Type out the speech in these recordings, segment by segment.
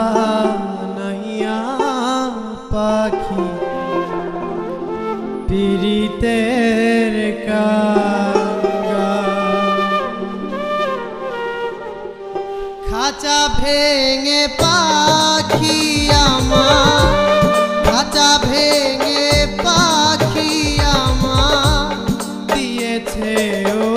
কানাইয়া পাখি খাঁচা ভেঙে পাখি খাঁচা ভেঙে দিয়েছে ও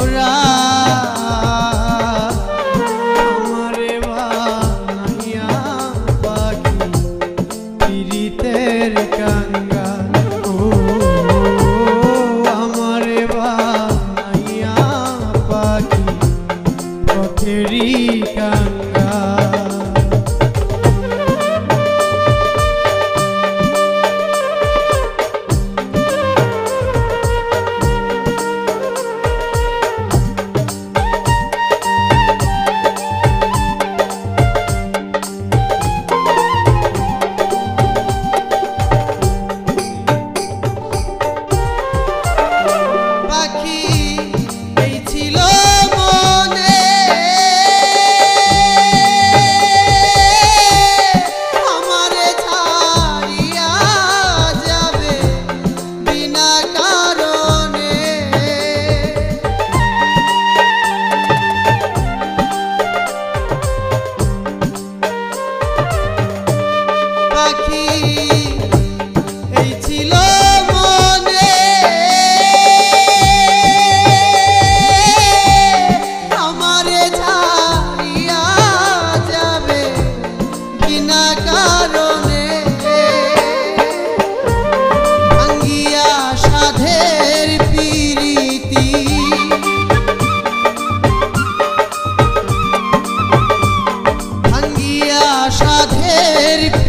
तेरी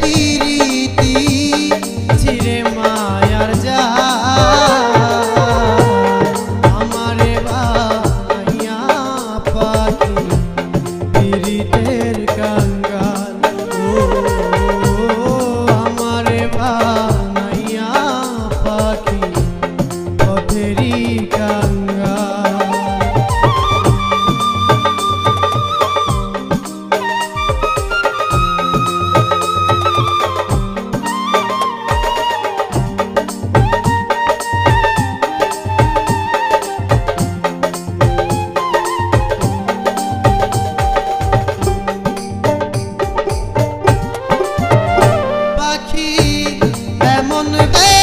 सुन गए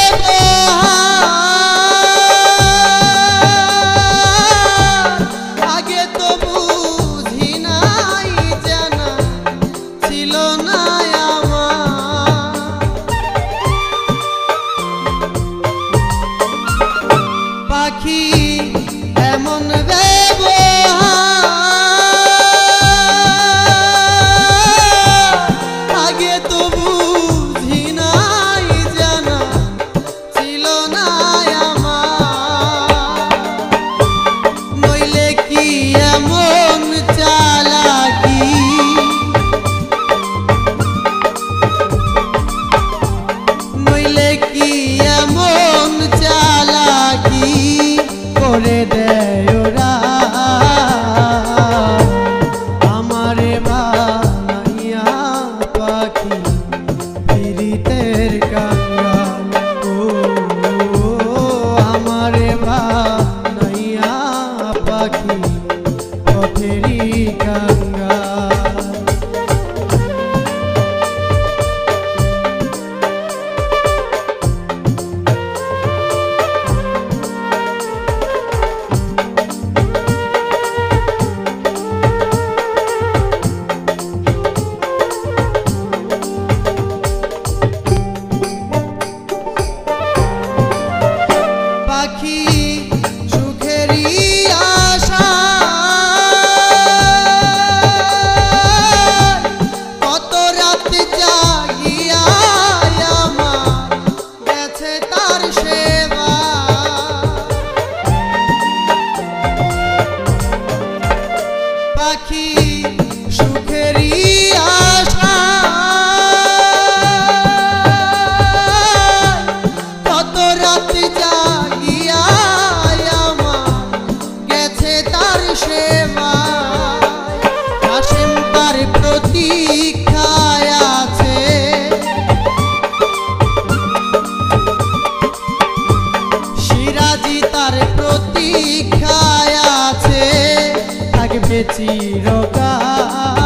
রাখি প্রতীক্ষায় আছে। সিরাজি তার প্রতীক্ষায় আছে। থাকবে চিরকাল।